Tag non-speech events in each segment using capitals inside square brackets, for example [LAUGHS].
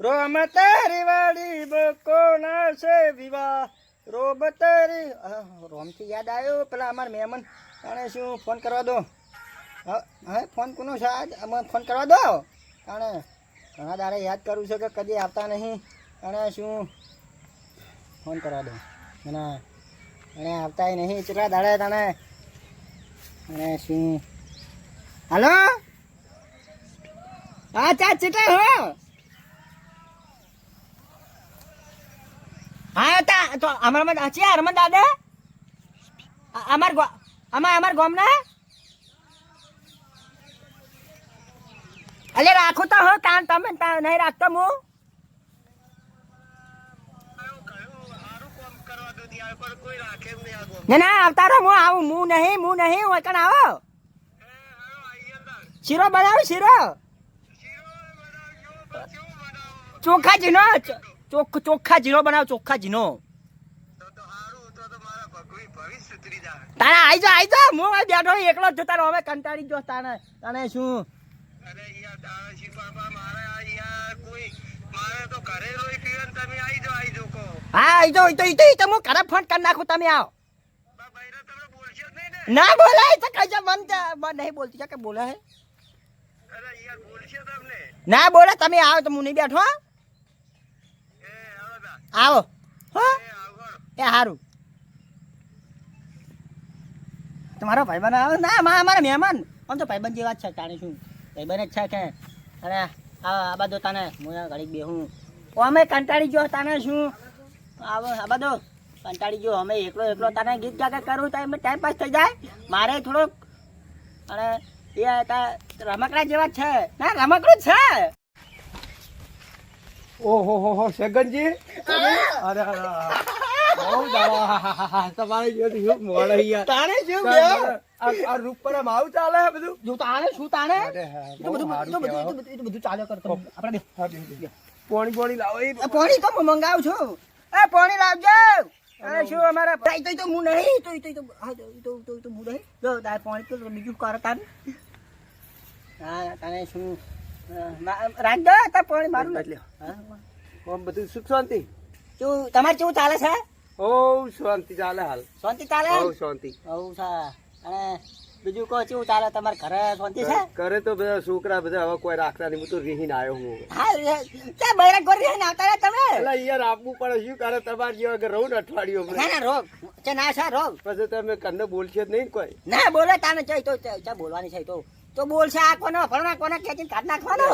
રોમ તારી બકોના છે વિવાહ રોબ તારી રોમ યાદ આવ્યો પેલા અમાર મહેમાન. તાણે શું ફોન કરવા દો. હા હા, ફોન કોનો છે આજ ફોન કરવા દો. તાણે ઘણા દાડે યાદ કરું છે કે કદી આવતા નહીં તાણે શું ફોન કરવા દો. અને આવતા નહીં ચેટલા દાડે તાણે અને શું હાલો? હા ચા ચીટા હો. હા, તા તો અમારા છે હરમન દાદા? અમાર અમાર અમાર ગામના? અલે રાખો તો હો, કાન તમે નહીં રાખતો હું ના ના, આવતા રહો, હું આવું હું નહીં હું નહીં, હું કણ આવો. શીરો બનાવો, શીરો. ચોખા જીનો ચોખ્ખા જીનો બનાવો, ચોખ્ખા જીનો તારે આઈ જા આઈ જા હું બેઠો એકલો જ તારો હવે કંટાળી જો તારે તાને શું? હા આઈ જાઓ. ઈ તો ઈ તો ઈ તો હું ઘરે ફોન કરી નાખું તમે આવો. ના બોલાય, તો કઈ મન નહીં બોલતી. કે બોલે હે. ના બોલે, તમે આવો, તો હું નહીં બેઠો આવો, હો. એ સારું તમારો ભાઈબંધ આવે? ના અમારા મહેમાન. આમ તો ભાઈબંધ જેવા જ છે તાણે શું. ભાઈબંધ જ છે કે. અરે, આ બધો તને, હું ઘડીક બેહું. અમે કંટાળી ગયો, તને શું? આવો હા બધો. કંટાળી ગયો. અમે એકલો એકલો તને ગીત ગાકે કરું તો એમ ટાઈમ પાસ થઈ જાય. મારે થોડોક અને એ તા રમકડા જેવા છે. ના રમકડું છે. ઓહો હો હો શેગનજી અરે અરે બહુ દાડા તમારે જો શું મળે યાર. તાણે શું આ આ રૂપ પર આમ ચાલે બધું? જો તાણે શું તાણે? બધું બધું. બધું બધું કરતો આપણે. પોણી પોણી લાવો પોણી તો મંગાવું છું. એ પાણી લાવજો. અરે શું અમારા ભાઈ તો તો હું નહીં. તો તો તો તો તો તો હું નહીં. જો તારે પાણી તો બીજું કર તાર. હા તને શું રાખજો તાર પાણી મારું એટલે. હા, બધું સુખ શાંતિ? શું તમારે કેવું ચાલે છે? ઓ શાંતિ ચાલે હાલ. શાંતિ ચાલે? ઓ શાંતિ. ઓ સા અને બીજું કહો શું ચાલે? તમારે ઘરે શાંતિ છે? ઘરે તો બધા છોકરા બધા હવે કોઈ રાખતા નહીં. હું તો રીહીને આવ્યો હું. હા ત્યાં બૈરા ગોરી રહીને આવતા રહ્યા તમે? એટલે યાર આપવું પડે. શું કરે? તમારે જેવા કે રહું ને અઠવાડિયું ના. ના રોગ. છે ના છે રોગ. પછી તમે કન્ને બોલશે જ નહીં કોઈ. ના બોલે તાને ચઈ તો ચા બોલવાની છે તો. તો બોલશે આ કોનો ભરણા કોને ખેંચીને કાઢ નાખવાનો?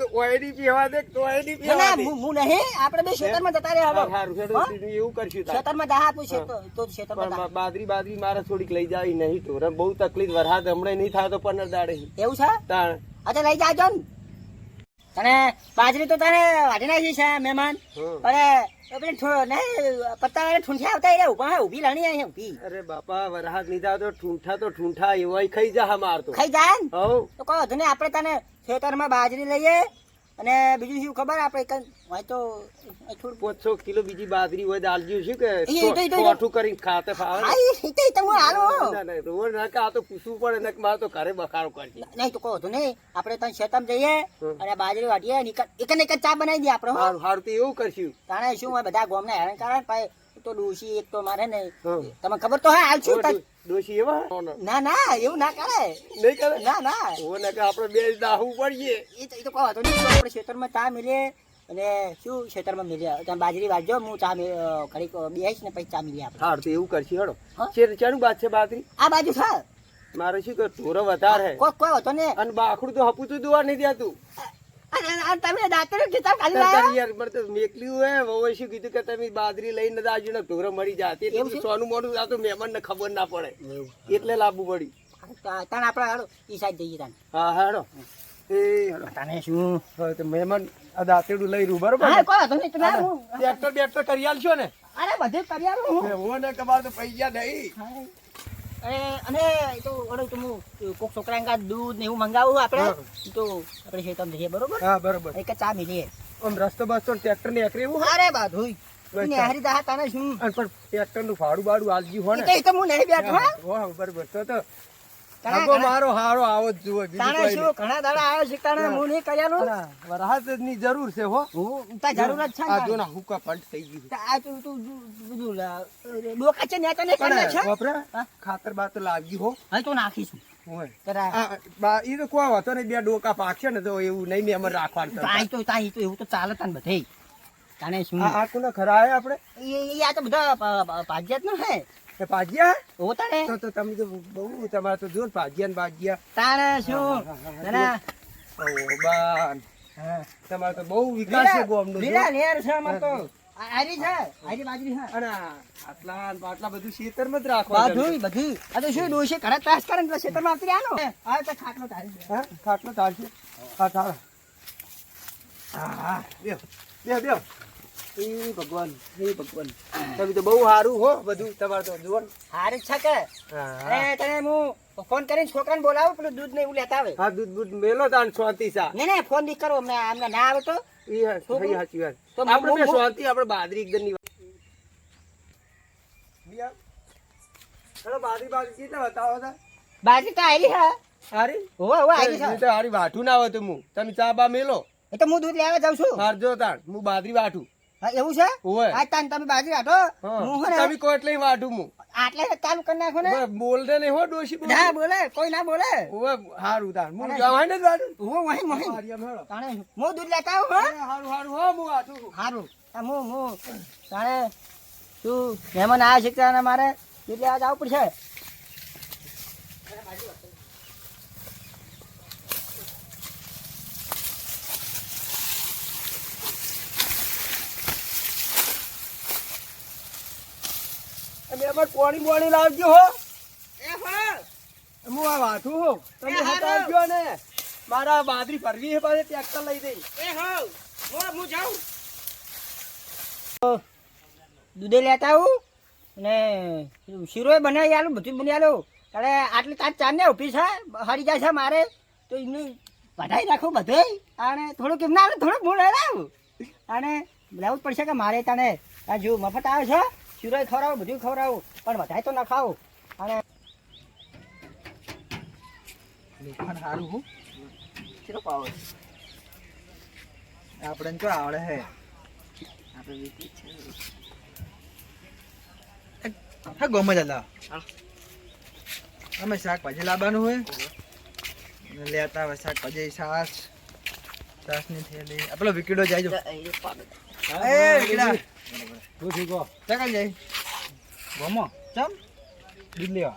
તો પીવા દે તો ઓયડી પીવા ના દે. હું નહીં. આપણે બે ખેતરમાં જતા રહ્યા હવે. એવું કરશું તાર. ખેતરમાં દહા આપું છે તો ખેતરમાં બાદરી બાદરી મારે થોડીક લઈ જાવી નહીં તો. બહુ તકલીફ વરસાદ હમણાં નહીં થાય તો પંદર દાડે. એવું છે? તાણ. અચ્છા લઈ જાજો ને. તને બાજરી તો તને વાઢી નાખી છે મહેમાન. હમ. પણ એ પેલી ઠો- નહીં પત્તા વાળા ઠૂંઠિયા આવતા રહ્યા ઊભા લાણી ઊભી અરે બાપા વરસાદ લીધા તો ઠૂંઠા તો ઠૂંઠા એવાય ખાઈ જા માર તો. ખાઈ જાય તો કહો ને આપણે તને ખેતરમાં બાજરી લઈએ અને બીજું શું ખબર આપણે કંઈ? હોય તો થોડું પાંચસો કિલો બીજી બાજરી હોય દાલજી શું કે? ચોઠું કરીને ખાતે ફાવે હાલો ના, આ તો પૂછવું પડે ને મારે તો ઘરે બખાડો કરજે. નહીં તો કહો તો નહીં. આપણે ત્યાં શેતમ જઈએ અને બાજરી વાટીએ એક ને એક જ ચા બનાવી દઈએ આપણે હારું તો એવું કરશું. તાણે શું હોય બધા ગોમને હેરાન કારણ ભાઈ તો ડોસી એક તો મારે નહીં. તમને ખબર તો હા હાલ શું ડોશી એવા? ના ના એવું ના કરે નહીં કરે ના ના. ઓ ને કે આપણે બે દાહવું પડીએ. એ તો એ તો કહો તો નહીં આપણે ખેતરમાં ચા મિલે અને શું ખેતરમાં મિલે ત્યાં બાજરી વાજજો હું ચા ઘડીક બેસીશ ને પછી ચા મિલે આપણે. હા તો એવું કરશી હેડો? શેર ચાનું બાદ છે બાજરી? આ બાજુ છે મારે શું કે ઢોરો વધારે કોઈ કોઈ હતો ને અને બાખડું તો હપુતું દુવા નહીં દેતું. તમે દાંતેલો કિતાબ ખાલી લાયા? યાર મને તો મેકલ્યું હે. વહુએ શું કીધું કે તમે બાજરી લઈને દાજો ને ઢોરો મળી જાતી એટલે? સોનું આ તો મહેમાન ને ખબર ના પડે. એટલે લાવવું પડ્યું. તાણ આપણે હાલો ઈ સાઈડ જઈએ તાણ. હા હેડો એ હેડો શું? તો મહેમાન આ દાંતેડું લઈ રહ્યું બરોબર હા બેક્ટર કરી આલશો ને? અરે બધે કરી આલું હું. ને કબાર તો પૈસા નહીં. હા. અને તો ઓલો તો હું કોક છોકરાને કાંઈ દૂધ ને એવું મંગાવું આપણે હા. તો આપણે ખેતરમાં જઈએ બરોબર? હા બરોબર. એક ચા મિલીએ. આમ રસ્તો બસ્તો ટ્રેક્ટર ને એકરી એવું અરે બાધુઈ બસ નેહરી દા તને શું? પણ ટ્રેક્ટરનું ભાડું બાડું આલજી હો ને. તો હું નહીં બેઠો હા. બરોબર. તો તો આગો મારો હારો આવો જ જુઓ બીજું તાણે શું? ઘણા દાડા આવ્યો છે તાણે હું નહીં કર્યાનું વરસાદની જરૂર છે હો. હું? તાર જરૂર જ છે આ જો ના હુકા ફંટ થઈ ગઈ આ તું તું બીજું ડોકા છે ને તને કરે છે? વપરા ખાતર બાત લાવી હો. હા તો નાખીશું. બા તો ડોકા પાકશે ને તો એવું નહીં મેં અમારે રાખવાનું તો એવું તો ચાલે તને બધે. તાણે શું? આ ખરા આપણે? ઈ આ તો બધા હે. એ ભાજ્યા ઓ તો તો તમે તો બહુ તમારે તો જો ને ને ભાજ્યા તાણે શું જરા ઓ તમારે તો બહુ વિકાસ છે ગોમનો જો. લીલા લેર છે અમાર તો આરી છે આરી બાજરી છે અને આટલા આટલા બધું જ રાખવાનું બધું બધું આ તો શું ડોશી ઘરે ત્રાસ કરે ને એટલે ખેતરમાં આવતી રહ્યા આ તો ખાટલો તારી હા ખાટલો હા ચાલો હા હા બે બે બે એ ભગવાન હે ભગવાન. તમે તો બહુ સારું હો બધું તમારે તો જુઓ ને. છે કે? હા અરે તને હું ફોન કરીને છોકરાને બોલાવું પેલું દૂધ ને એવું લેતા આવે. હા દૂધ દૂધ મેલો તાન શાંતિ સા. ને ને ફોન નહીં કરો અમને અમને ના આવે તો. ઈ સહી સાચી વાત. તો આપણે શાંતિ આપણે બાદરી એકદમની વાત. ચલો બાદરી બાદરી કેટલા બતાવો તા? બાદરી તો આયલી હા. હારી? હોવે હોવે આયલી છે. તો હારી વાઠું ના હોય તો હું. તમે ચા બા મેલો? એ તો હું દૂધ લેવા જાઉં છું. મારજો તાણ હું બાદરી વાઠું. હા, એવું છે? આજ તાન તમે બાજરી કાઢો. હું. હે ને તમે કોઈ એટલે વાઠું હું આટલે ચાલુ કરી નાખો ને. બોલ બોલતે નહીં હો ડોશી બોલ ના બોલે કોઈ ના બોલે. ઓય હારું તાન. હું જવાય ને જ વાઠું હું વહી વહી. તાણે હું દૂધ લેતા આવું હા. હારું હારું હો હું વાઠું હારું. આ હું હું તાણે તું મહેમાન આવ્યા છે તાણે મારે? દૂધ લેવા જવું પડશે. એમાં પોણી બોણી લાવજો હો. હું. આ વાઠું હો? તમે હટાવજો ને મારા બાદરી ભરવી છે પાસે ટ્રેક્ટર લઈ દઈ દૂધે લેતા આવું? અને શીરો બનાવી આલું બધું બની આલું. અરે આટલી તાર ચાર ને ઊભી છે હરી જાય છે મારે. તો એનું વધારી રાખો બધે અને થોડુંક કેમ ના થોડુંક મૂળ આવું અને લેવું જ પડશે કે મારે તને. આ જો મફત આવે છે શીરોય ખવડાવું બધું ખવડાવું પણ વધારે તો ના ખાવું. અને લોખંડ સારું હું. શીરો પાવો આપણે તો આવડે હે. આપણે વીટી છે. હા ગમે જતા અમે શાકભાજી લાવવાનું હોય. લેતા હોય શાકભાજી સાસ છાસની થેલી. આ વિકીડો જાય જો. એ વિકીડા. શું થયું કહો? જાય. ગમો. ચમ. દૂધ લેવા.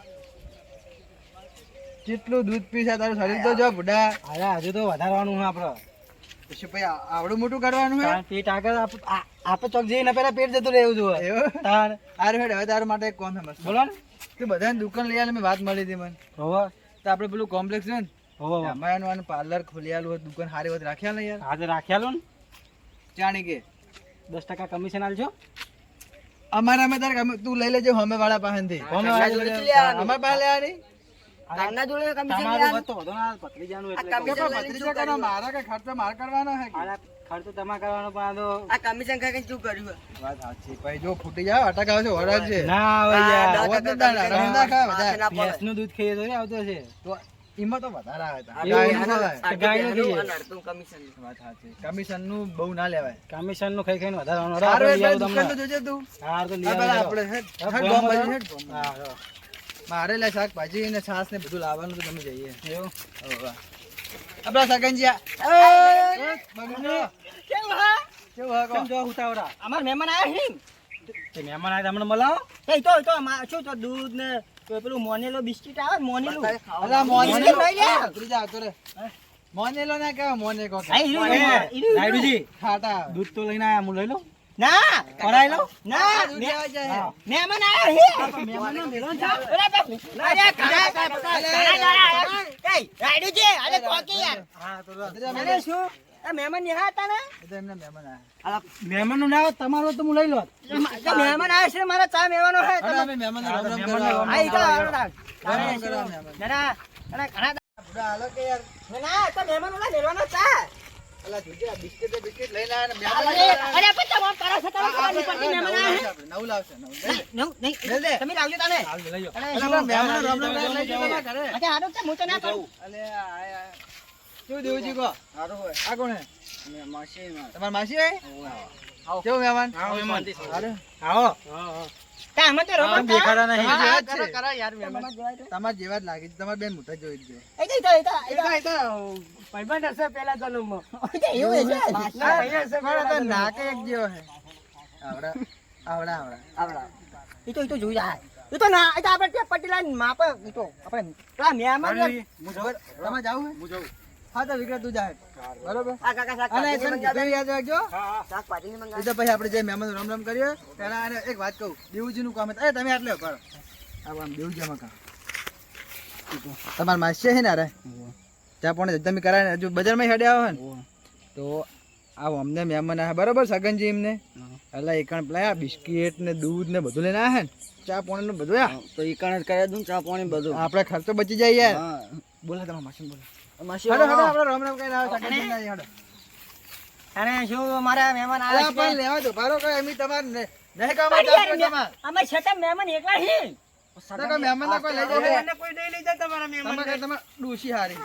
કેટલું દૂધ પીસા તારું શરીર તો જો બુડા. અરે હજુ તો વધારવાનું છે આપડે. પછી ભાઈ આવડું મોટું કરવાનું હે તાણ પેટ આગળ આપણે ચોક જઈને પેલા પેટ જતું રહેવું જોઈએ. એવું? તાર હારું હેડ હવે તારા માટે કોણ ફેમસ બોલો ને. તું બધાને દુકાન લઈ આવે મેં વાત મળી હતી મને. હવે. તો આપણે પેલું કોમ્પ્લેક્સ છે ને હોવે. એમાં પાર્લર ખોલી આલું હોય દુકાન સારી હોય તો રાખ્યા ને યાર. આજે રાખ્યા ને? જાણી કે. દસ ટકા કમિશન આલજો અમારા અમે તારે તું લઈ લેજો અમે વાળા પાસેથી હમે વાળા અમારા પાસે લેવાની તારના જોડે કમિશન તમારું લેવાનું. હતો વધુ ના ભત્રીજાનું એટલે લઈને કરો, મારા કે ખર્ચો માર કરવાનો હે ખર્ચો તમારે કરવાનો પણ આ તો આ કમિશન શું કર્યું વાત સાચી ભાઈ જો ફૂટી જાય અટક આવશે ઓરડ છે ના આવે યાર તાણ, રમી ના ખાય બધા. ભેંસનું દૂધ ખાઈએ તો નહીં આવતો છે તો વધારે આવે. કમિશનનું બહુ ના લેવાય. કમિશનનું ખાઈ ખાઈને. મારે લે શાકભાજી ને છાસ ને બધું લાવવાનું તો તમે જઈએ. એવું? હોવે. આપણા સગનજી આ- એ, બબીનો. કેવું હા? કેવું હે કહો? કેમ જો ઉતાવળા? અમાર મહેમાન આવ્યા છે તે મહેમાન આવ્યા તમને મળાવો એ તો તો શું તો દૂધ ને તો પેલું મોનેલો બિસ્કિટ આવે મોનેલો અલા, મોનેલો. લઈ લે. ઉતરી જા આવતો રે. મોનેલો ના કે મોને કો. નાયડુજી ખાટા દૂધ તો લઈને આયા હું લઈ લઉં ના કરાઈ લો ના આ આયા હે. મહેમાન મેળો છે. અરે કરાઈ આવ્યા. એય, રાયડુજી, અરે કોકી યાર. હા તો અરે શું મહેમાન નિહાળ હતા ને એ તો એમના મહેમાન આયા. મહેમાનનું ના તમારું તો હું લઈ લો મહેમાન આવ્યા છે મારા ચા છે મહેમાનને હા, તો રામ રામ મહેમાનને કરવા રામ આ ઈ તો? મહેમાન. ના, ના, ના, ઘણા બુડા, હાલો કે યાર. ના, ના, તો મહેમાન ઓલા લેવાનો ચા અલા જોજે બિસ્કિટ ને બિસ્કિટ લઈને આયા ને મહેમાન અરે પણ તમારે કરો છો તમે ખબર નહીં પડતી મહેમાન આયા હે? નવું લાવશે નવું નહીં લે. તમે લાવજો તમે અરે અલા, શું? પણ મહેમાનો રામ રામ લઈ તમારા ઘરે. અચ્છા હારું છે હું તો ના પાડું અલે, આ, આ, આ. કો? સારું હોય. આ કોણ હે? તમારા માસી હે? કેવું મહેમાન? તમારે મહેમાન. તમારા જેવા જ લાગે છે. તમારા બેન મોટા જોઈ જ તો [LAUGHS] નાકે એક જેવો હે. આવડા, આવડા, આવડા. એ તો એ તો જોઈ જાય એ તો ના એ તો આપણે પટેલા માપ એ તો. આપણે પેલા મહેમાન યાર. હું જાઉં? જાવું હે? હા તો વિક્રમ તું જા. બરોબર? આ કાકા શાક અને તને કીધું યાદ રાખજો. શાક પાટીની મંગાવે. એ તો પછી આપણે જે મહેમાન રામ રામ કરીએ એક વાત કહું. દેવુજીનું કામ. એ તમે આટલે કામ. તમારા માસી છે ને અરે ત્યાં પણ તમે કરાય ને હજુ બજારમાં હેડે આવો ને. તો આવો અમને મહેમાન આવે બરોબર સગનજી એમને? એટલે એકણ પેલા બિસ્કીટ ને દૂધ ને બધું લઈને આવે ને. ચા પાણી નું બધું તો ઈ કણ જ કરાવી દઉં ચા પાણી બધું. આપણે ખર્ચો બચી જાય યાર. બોલા તમારા માસી બોલો. હેડો હેડો આપણે રામ રામ કહીને આવે સગનજી ના હેડો અને શું મારા મહેમાન અલા આવે પણ લેવા દો ભારો કઈ એમ તમારે નહીં કામ પણ યાર, તમારે તમારે. અમે છતાં મહેમાન એકલા હી તો મહેમાન ના કોઈ લઈ જાય? કોઈ નહીં લઈ જાય તમારા તમારે તમારે ડૂસી હારી.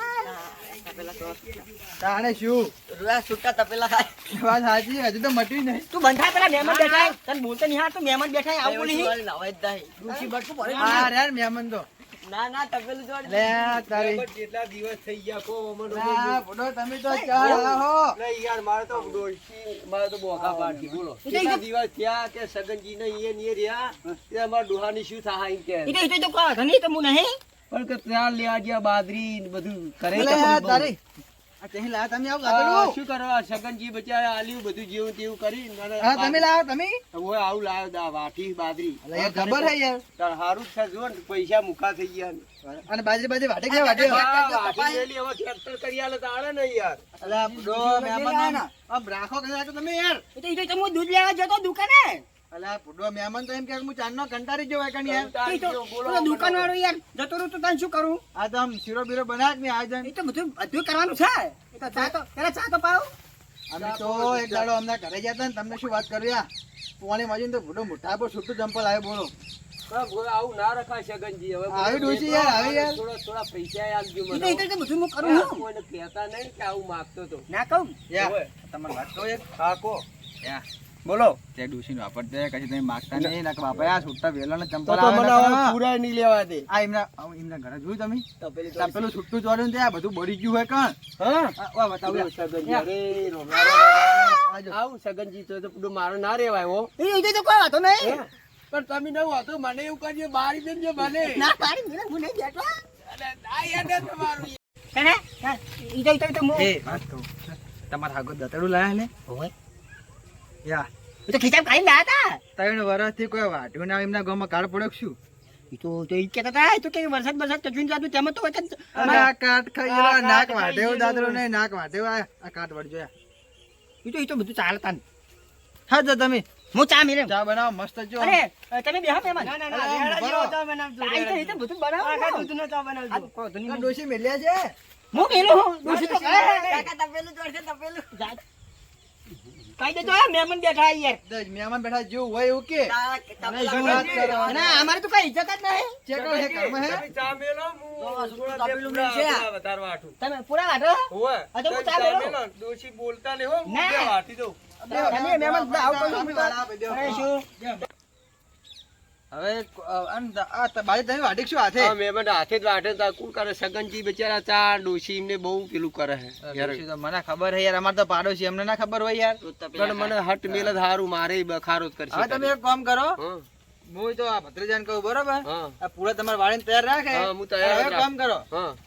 તાણે શું? રૂયા છૂટા તપેલા ખાય વાત સાચી હજુ તો મટી નહીં. તું બંધા પેલા મહેમાન બેઠા. તને બોલતો નહીં હા તું મહેમાન બેઠા હે, આવું બોલી. હા યાર મહેમાન તો. ના ના તપેલું જોડ લે તારી. કેટલા દિવસ થઈ ગયા કો અમનો લા, બુડો તમે તો ચાર આલા હો. યાર મારે તો ડોશી મારે તો બોકા પાડતી બોલો. કેટલા દિવસ થયા કે સગનજી ને ઈએ ને રહ્યા? તે અમારા ડોહાની શું થાય કે. ઈ તો ઈ તો ઈ તો કહો નહીં તો હું નહીં. પણ કે ત્યાં લેવા ગયા બાદરી બધું કરે લે. તારી આ લા તમે આવું શું કરવા સગનજી બચારા આલ્યું બધું જેવું તેવું કરી હા તમે લાવો તમે. હવે આવું લાવ્યો દા વાટી બાદરી ખબર હે યાર. તાર હારું જ છે જો ને પૈસા મુકા થઈ ગયા અને બાજરી બાજરી વાટે કે વાટે વાટી લેલી હવે ટ્રેક્ટર કરી આલે તો ને યાર. અલા બુડો મહેમાન. આમ રાખો કે તમે યાર. ઈ તો ઈ તો- ઈ તો દૂધ લેવા જતો દુકાને. અલા બુડો મહેમાન તો એમ કે હું ચાંદનો કંટાળી ગયો કણ યાર? ઈ તો ઈ તો દુકાન વાળો યાર જતો રહ્યો તો તને શું કરું? આ તો આમ શીરો બીરો બનાવ ને આયોજન એ તો બધું બધું કરવાનું છે. એ તો ચા તો પેલા ચા તો પાવ. અમે તો એક દાડો અમને ઘરે ગયા ને તમને શું વાત પોણી માજીને તો બુડો મોટા પર છૂટું ચંપલ આવ્યો બોલો. આવું ના રખાય સગનજી હવે આવી ડોશી યાર, આવી યાર. થોડા થોડા પૈસા આલજો ઈ મને તો- બધું હું કરું હું. કોઈને કહેતા નહીં કે આવું માગતો તો. ના કહું. યા ઓય. તમારી વાત કહું એક. હા કો. બોલો. તે ડોશીનો વાપરતે કશું તમે માગતા નહીં ના કે બાપા આ છૂટા વેલા ને ચંપલ તો આવે ને. પૂરા નહીં લેવા દે. આ એમના એમના ઘરે જોયું તમે? તપેલી આ પેલું છૂટું જોડ્યું ને તે આ બધું બળી ગયું હોય કણ? હા. વા બતાવો. અરે રોમારો રામ રામ. આવું સગનજી તો તો મારો ના રેવાય ઈ તો- કોઈ વાતો નહીં. પણ તમે નવું હતું મને એવું કરજો બારી દેજો મને. ના પાડી મને હું નહીં બેઠો. અરે આ ને તમારું. કને ઈ તો ઈ એ વાત કહું તમારા હાગો દતડું લાયા ને? ઓય યા. તો ખીચામ કાઈ ના હતા ત્રણ વર્ષથી કોઈ વાટ્યું ના એમના ગામમાં કાળ પડ્યો શું? તો તો ઈ કહેતા હતા તો કે વરસાદ વરસાદ ચચવીને જાતું તેમ તો વચન આ કાટ ખાઈલા નાક વાઢે દાદરો ને નાક વાઢે આ આ કાટ વળજો યા. ઈ તો ઈ તો બધું ચાલતા ને. હા જો તમે. હું ચા મેરે ચા બનાવો મસ્ત જો. અરે તમે બેહો મહેમાન ના, ના, રેડા જો ચા બનાવજો આ તો બધું બનાવ. આ દૂધનો ચા બનાવજો? આ દોશી મેલ્યા છે? હું મેલું? હું ડોશી તો કહે. જા. કહી દેજો મહેમાન બેઠા યાર મહેમાન બેઠા જેવું હોય એવું કે અમારે તો કઈ ઇજ્જત જ નહીં ચેકર હે ઘરમાં હે? ચા મેલો હું તપેલું પૂરા- છે. પૂરા વધારવા તમે પૂરા વાટો હોવે. હા, તો ચા ચા મેલો. મેલો. બોલતા નહીં હો હું વાટી દઉં તમે મહેમાન બધા આવું કરો છો. અમે વાળા આપી દો. અરે શું હવે આ બાજુ તમે વાટી શું હાથે? હા, મહેમાન હાથે જ વાટે તા કોણ કરે? સગનજી બિચારા ચા ડોશી એમને બહુ પેલું કરે તો મને ખબર હે યાર. અમાર તો પાડોશી અમને ના ખબર હોય યાર. પણ મને હટ મેલ જ હારું મારે બખારો જ કરશે હવે તમે એક કામ કરો. હા, તો આ ભત્રીજાને કહું બરોબર? આ પૂરા તમારે વાળીને તૈયાર રાખે? હું તૈયાર હવે કામ કરો.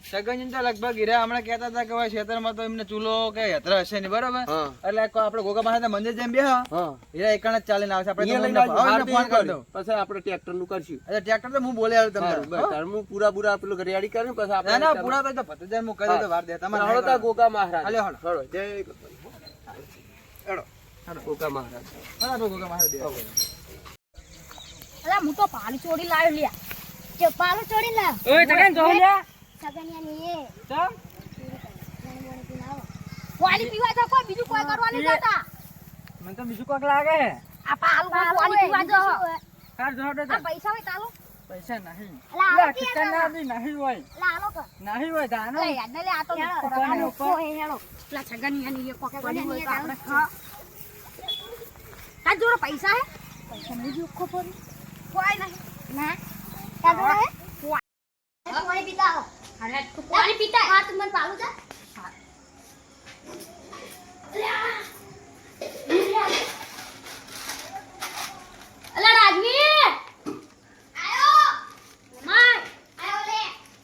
સગનજી તો લગભગ હીરા હમણાં કહેતા હતા કે ખેતરમાં તો એમને ચૂલો કે યંત્ર હશે નહીં બરોબર? એટલે આપણે ગોગા પાસે મંદિર બેહો. હા. હીરા એકણ જ ચાલીને આવશે. આપણે ફોન કરી. દઉં. પછી આપણે ટ્રેક્ટરનું કરશું. એટલે ટ્રેક્ટર તો હું બોલે આવ્યો. તારે હું પૂરા પૂરા પેલું રેડી કરું પછી આપણે ના પૂરા તો તો હું કરી દઉં વાર દે તમારે હળો તા ગોગા મહારાજ. હળો. હળો, જય હળો ગોગા મહારાજ. હળો ગોગા દે અલા હું તો પાલું ચોરી લાવ્યો લ્યા. જો પાલું ચોરી લાવ ઓય તકન જો લ્યા. સગનિયા ની એ. તો નાની મોની પીને આવો. પાણી પીવા તો કોઈ બીજું કોઈ કરવા નહીં જતા. મને તો બીજું કોક લાગે. આ પાલું પાણી પીવા જો કાર જો હટો પૈસા હોય ચાલો પૈસા નહીં. અલા, બી નહીં હોય. લાલો નહીં હોય યાદ લે, આ તો કોને હેળો. એ કોક હોય તો આપણે- પૈસા હે? પૈસા નહીં જો ખબર કોઈ નહીં. ના. તાર જોડે હે? કોઈ. પીતા. અરે તું પાણી પીતા હા, તું મને પાલું છે? અલા રાજવીર! આયો. માય. આયો લે.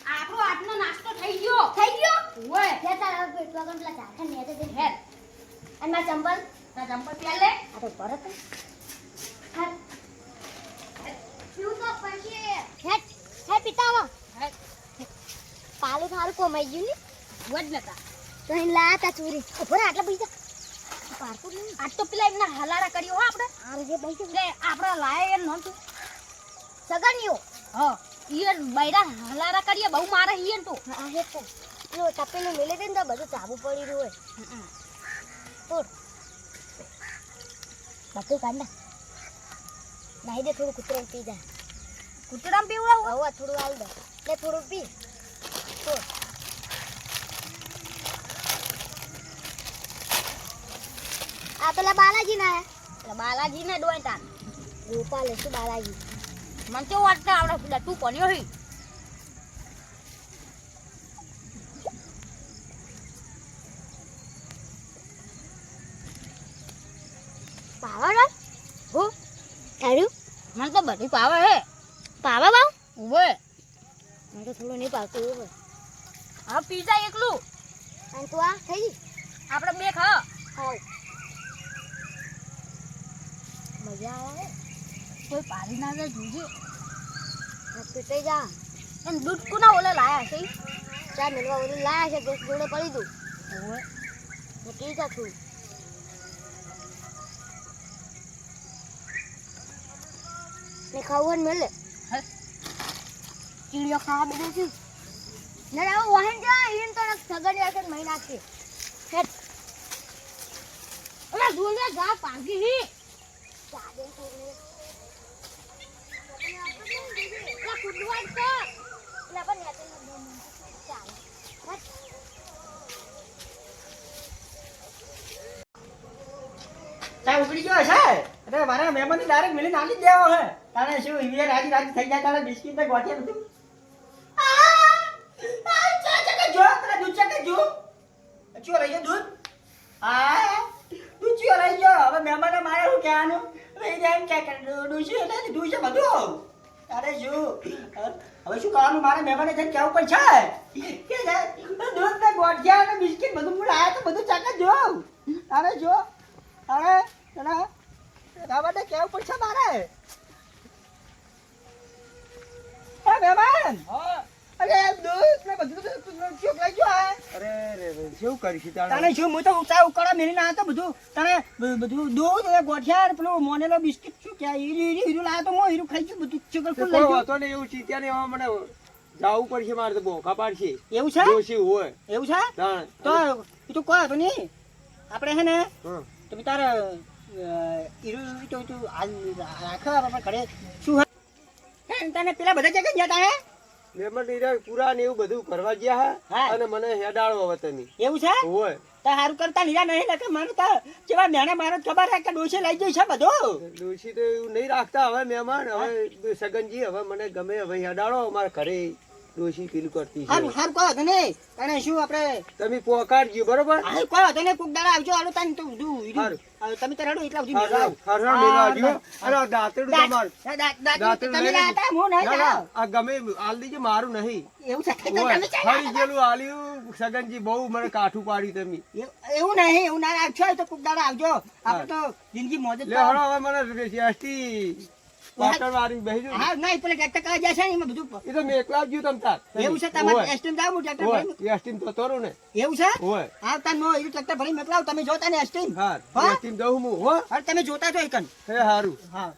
આપણો આજનો નાસ્તો હેટ, હલારા હો. હા કરીએ બહુ મારે ઈયર તો હા, આ હેટ તો. દે બધું ચાબુ પડી રહ્યું હોય. ઉઠ. બધું નાખ. નાહી દે થોડું કૂતરો પી જા કૂતરામ પીવડાવું. હવે થોડું હાલ દે. લે થોડું પી. તો આ પેલા બાલાજી ના એટલે બાલાજી ને ડોય તાન ગોપાલ શું બાલાજી? મને તો વાટતા આવડે પેલા તું કોન્યો હી પાવર હો. તારું? મને તો બધી પાવર હે. પાવા બાવ? ઉભે મને તો થોડું નહીં પાવતું ઉભે હા પીઝા એકલું. અને તું આ થઈ આપણે બે ખા. હાવ મજા આવે. કોઈ પાડી ના જાય જોજો. પીટાઈ જા. એમ દૂધ કુના ઓલે લાયા છે? ચા મેળવા ઓલે લાયા છે દોસ્ત જોડે પડી દઉં. ઓવે હું પી જા છું. ને ખાવું મળે ચીડિયો ખાવા બધું છું. ને હવે વાહન જા ઈન તો સગડી ને મહિના છે. હેટ. ઓલા જોલે ગા પાંગી હી. જાગે તો. ગયો છે મારા મહેમાન ડાયરેક્ટ મિલી નાખી દેવો હે. તારે શું હિવે રાજી રાજી થઈ જાય તારે? બિસ્કિટ ને ગોઠિયા બધું આ! આ, ચા ચકા જો તારા દૂધ ચકા જો ચો રહી ગયો દૂધ આ દૂધ ચો રહી ગયો હવે મહેમાને મારે શું કહેવાનું હવે એને એમ કે કે ડૂસી એટલે દીધું છે બધું તારે શું હવે શું કરવાનું મારે મહેમાને જઈને કહેવું પડશે કે દૂધ ને ગોઠિયા ને બિસ્કિટ બધું હું લાયા તો બધું ચકા જો તારે જો અરે એના એના માટે કેવું પડશે મારે હે મહેમાન અરે દૂધ ને બધું તો તું લઈ ગયો હે. અરે રે રે કેવું કરીશું તને શું હું તો ઉતા ઉકળા મેલી ના તો બધું. તને બધું દૂધ ને ગોઠિયા પેલું મોનેલો બિસ્કિટ શું કે હીરું હીરું હીરું લાયા તો હું હીરું ખાઈ ગયું બધું. ચુકલ ફૂલ લઈ કોઈ ગયું વાતો એવું ચીત્યા નહીં મને જાવું પડશે મારે તો બોખા પાડશે. એવું છે? હોય. એવું છે? તો એ તો કહો હતું નહીં. આપણે હે ને તમે તારે હીરું તો તું રાખો આપણે ઘરે. શું તને પેલા બધા જગ્યાએ ગયા તા હે? મહેમાન નીરા પૂરા ને એવું બધું કરવા ગયા હા. અને મને હેડાળો હવે તમે. એવું છે? હોય. તો સારું કરતા લીધા નહીં લખે મને તો કેવા મેને મારો ખબર હે કે ડોશી લઈ જઈ છે બધો? ડોશી તો એવું નહીં રાખતા હવે મહેમાન હવે સગનજી હવે મને ગમે હવે હેડાળો અમારા ઘરે. ડોશી પેલું કરતી છે સારું કહો તને અને શું આપણે તમે પોકાડજો બરોબર હા કહો તને કોક દાડા આવજો હાલો તને તો બધું હીરું. તમે તો રડો એટલા સુધી હર મેળવો. હર હર મેળવાજો અરે આ તમાર દાંત- તમારું દાંત- દાંત- દાંતરડું તમે હતા, હું નહીં ના, આ ગમે આલ દીજે મારું નહીં એવું છે તમે. ફરી ગયેલું આલ્યું સગનજી બહુ મને કાઠું પાડ્યું તમે એવું- નહીં એવું ના આવજો તો કોક દાડા આવજો આપણે તો જિંદગી મોજે લે. હળો હવે મને એસટી પાટણ વાળી જજો. હા નહીં પેલા ટ્રેક્ટર કા જશે ને એમાં બધું એ તો મેં એકલા જ ગયું તમ તાર. એવું છે તમારે એસટીમ જાવ હું ટ્રેક્ટર ભરી ભરીને. એસટી તો તરું ને. એવું છે? હોય. હા તાન નો એ ટ્રેક્ટર ભરી મેકલાવ તમે જોતા ને એસટીમ હા હા? એસટી હું. હો. હા તમે જોતા છો એકન. હે હારું. હા.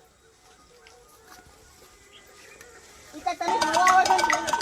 ઈ તો તમે જોવા આવો છો ને